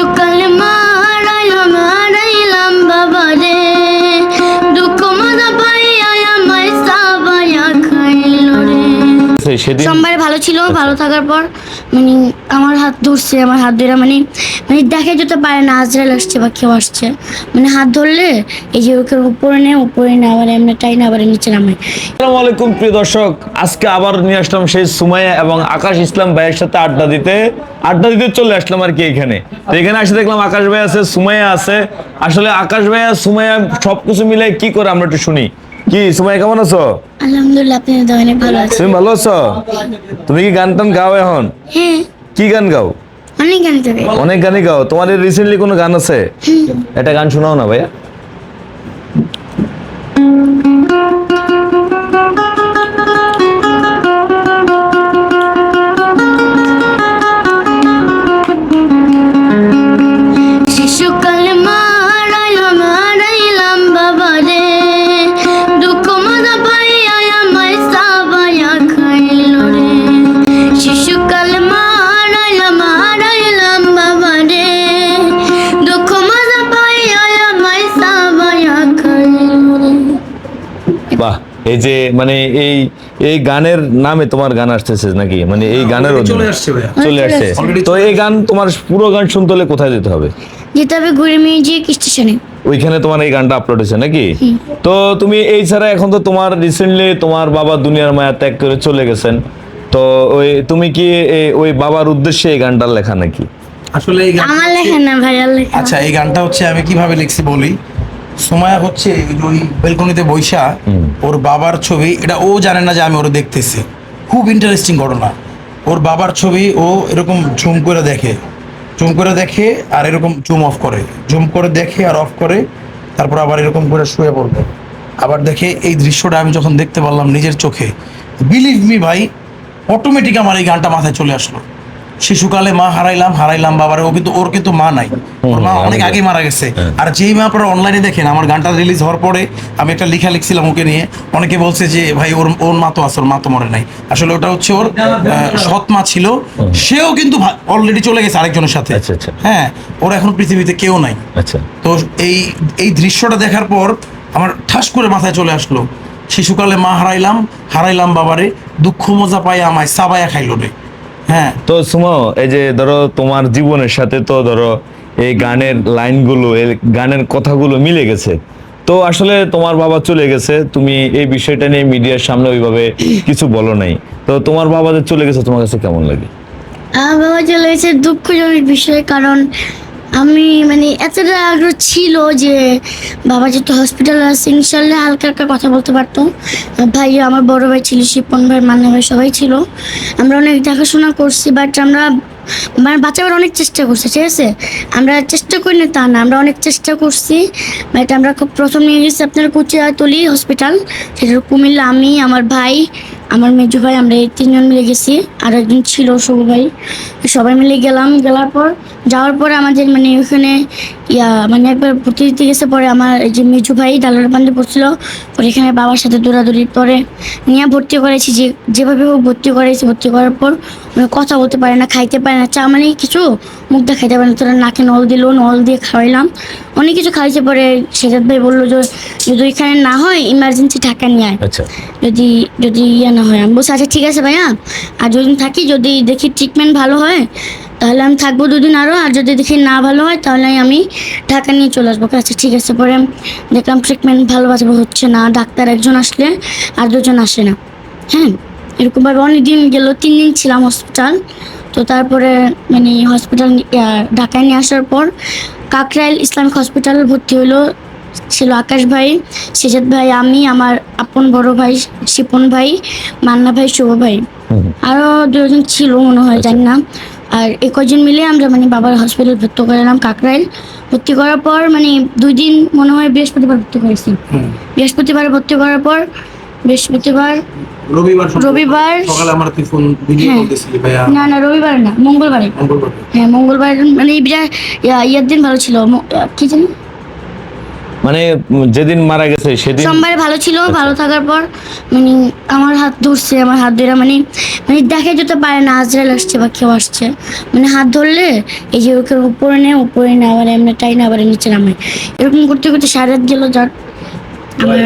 শিশুকালে সেদিন সোমবারে ভালো ছিল ভালো থাকার পর মানে আমার হাত ধরছে আমার হাত ধরে মানে মানে দেখে যেতে পারে না আজরাল আসছে বা কেউ আসছে। মানে হাত ধরলে এই যে ওকে উপরে নেয় উপরে না আবার এমনি টাই না আবার নিচে নামায় আসসালামু আলাইকুম প্রিয় দর্শক। আজকে আবার নিয়ে আসলাম সেই সুমাইয়া এবং আকাশ ইসলাম ভাইয়ের সাথে আড্ডা দিতে। আড্ডা দিতে চলে আসলাম আর কি এখানে। তো এখানে আসে দেখলাম আকাশ ভাই আছে সুমাইয়া আছে। আসলে আকাশ ভাইয়া সুমাইয়া সবকিছু মিলে কি করে আমরা একটু শুনি। কি সময় কেমন আছো? আলহামদুলিল্লাহ আপনি অনেক ভালো আছেন। তুমি ভালো আছো? তুমি কি গান টান গাও এখন? হ্যাঁ। কি গান গাও? অনেক গান অনেক গানই গাও। তোমাদের রিসেন্টলি কোনো গান আছে? একটা গান শোনাও না ভাইয়া। এই যে মানে এই এই গানের নামে তোমার গান আসতেছে নাকি? মানে এই গানের চলে আসছে চলে আসছে। তো এই গান তোমার পুরো গান শুনতে হলে কোথায় যেতে হবে? যেতে হবে ঘুরে মিউজিক স্টেশনে। ওইখানে তোমার এই গানটা আপলোড হয়েছে নাকি? তো তুমি এই ছাড়া এখন তো তোমার রিসেন্টলি তোমার বাবা দুনিয়ার মায়া ত্যাগ করে চলে গেছেন। তো ওই তুমি কি ওই বাবার উদ্দেশ্যে এই গানটা লেখা নাকি? আসলে এই গান আমার লেখা না ভাইয়ার লেখা। আচ্ছা এই গানটা হচ্ছে আমি কীভাবে লিখছি বলি? সময়া হচ্ছে ওই বেলকনিতে বৈশা ওর বাবার ছবি এটা ও জানে না যে আমি ওরা দেখতেছি। খুব ইন্টারেস্টিং ঘটনা। ওর বাবার ছবি ও এরকম ঝুম করে দেখে। জুম করে দেখে আর এরকম জুম অফ করে। জুম করে দেখে আর অফ করে তারপর আবার এরকম করে শুয়ে পড়বে। আবার দেখে এই দৃশ্যটা আমি যখন দেখতে পারলাম নিজের চোখে। বিলিভ মি ভাই অটোমেটিক আমার এই গানটা মাথায় চলে আসলো। শিশুকালে মা হারাইলাম হারাইলাম বাবারে ও কিন্তু ওর কিন্তু মা নাই। ওর মা অনেক আগে মারা গেছে। হ্যাঁ। আর যেই মা আপনারা অনলাইনে দেখেন আমার গানটা রিলিজ হওয়ার পরে আমি একটা লেখা লিখছিলাম ওকে নিয়ে। অনেকে বলছে যে ভাই ওর ওর মা তো আছে ওর মা তো মরে নাই। আসলে ওটা হচ্ছে ওর সৎ মা ছিল। সেও কিন্তু অলরেডি চলে গেছে আরেকজনের সাথে। আচ্ছা, আচ্ছা। হ্যাঁ ওর এখন পৃথিবীতে কেউ নাই। আচ্ছা। তো এই এই দৃশ্যটা দেখার পর আমার ঠাস করে মাথায় চলে আসলো। শিশুকালে মা হারাইলাম হারাইলাম বাবারে দুঃখ মজা পাই আমায় সাবায়া খাইলো রে। হ্যাঁ। তো সুমো এই যে ধরো তোমার জীবনের সাথে তো ধরো এই গানের লাইনগুলো এই গানের কথাগুলো মিলে গেছে। তো আসলে তোমার বাবা চলে গেছে তুমি এই বিষয়টা নিয়ে মিডিয়ার সামনে ওইভাবে কিছু বলো নাই। তো তোমার বাবা যে চলে গেছে তোমার কাছে কেমন লাগে? আমার বাবা চলে গেছে দুঃখজনক বিষয় কারণ আমি মানে এতটা আগ্রহ ছিল যে বাবা যেহেতু হসপিটালে আছে ইনশাল্লাহ হালকা হালকা কথা বলতে পারতো। ভাই, আমার বড় ভাই ছিল, শিপন ভাই, মান্না ভাই সবাই ছিল। আমরা অনেক দেখাশোনা করছি বাট আমরা মানে বাচ্চারা অনেক চেষ্টা করছি, ঠিক আছে? আমরা চেষ্টা করি না তা না, আমরা অনেক চেষ্টা করছি বাট আমরা খুব প্রথম নিয়ে গেছি আপনার কুচিয়াতলি হসপিটাল সেটা কুমিল্লা। আমি, আমার ভাই, আমার মেজু ভাই, আমরা এই তিনজন মিলে গেছি আর একজন ছিল শুভ ভাই সবাই মিলে গেলাম। গেলার পর যাওয়ার পর আমাদের মানে ওখানে ইয়া মানে একবার ভর্তি দিতে গেছে পরে আমার এই যে মেজু ভাই ডালার বান্ধে পড়ছিল পরে এখানে বাবার সাথে দৌড়াদৌড়ি পরে নিয়ে ভর্তি করেছি যে যেভাবে হোক ভর্তি করেছি ভর্তি করার পর মানে কথা বলতে পারে না খাইতে পারে না চা মানে কিছু মুখ খাইতে পারে না তোরা নাকে নল দিল নল দিয়ে খাওয়াইলাম। অনেক কিছু খাইছে পরে সেজাদ ভাই বলল যে যদি এখানে না হয় ইমার্জেন্সি ঢাকা নিয়ে আয়। আচ্ছা। যদি যদি ইয়ে না হয় আমি বলছি আচ্ছা ঠিক আছে ভাইয়া আর যদি থাকি যদি দেখি ট্রিটমেন্ট ভালো হয় তাহলে আমি থাকব দুদিন আরও আর যদি দেখি না ভালো হয় তাহলে আমি ঢাকা নিয়ে চলে আসব। আচ্ছা ঠিক আছে পরে দেখলাম ট্রিটমেন্ট ভালোভাবে হচ্ছে না ডাক্তার একজন আসলে আর দুজন আসে না। হ্যাঁ এরকমভাবে অনেক দিন গেল তিন দিন ছিলাম হসপিটাল তো তারপরে মানে হসপিটাল ঢাকায় নিয়ে আসার পর কাকরাইল ইসলামিক হসপিটাল ভর্তি হলো ছিল আকাশ ভাই সেজাদ ভাই আমি আমার আপন বড় ভাই শিপন ভাই মান্না ভাই শুভ ভাই। আরও দুজন ছিল মনে হয় জানি না। আর এই কজন মিলে আমরা মানে বাবার হসপিটাল ভর্তি করালাম কাকরাইল। ভর্তি করার পর মানে দুই দিন মনে হয় বৃহস্পতিবার ভর্তি করেছি। বৃহস্পতিবার ভর্তি করার পর বৃহস্পতিবার রবিবার রবিবার সকালে আমার তুই ফোন ভিডিও হ্যাঁ। করতেছিলি ভাইয়া। না না রবিবার না মঙ্গলবারে। মঙ্গলবার। হ্যাঁ মঙ্গলবার মানে ইয়া- ইয়ের দিন ভালো ছিল। কি জানি? মানে যেদিন মারা গেছে সেদিন সোমবারে ভালো ছিল ভালো থাকার পর মানে আমার হাত ধরছে আমার হাত ধরে মানে মানে দেখে যেতে পারে না আজরাল আসছে বা কেউ আসছে। মানে হাত ধরলে এই যে ওকে উপরে নেয় উপরে না আবার এমনি টাই না আবার নিচে নামায় এরকম করতে করতে সারা গেলো গেল যার আমার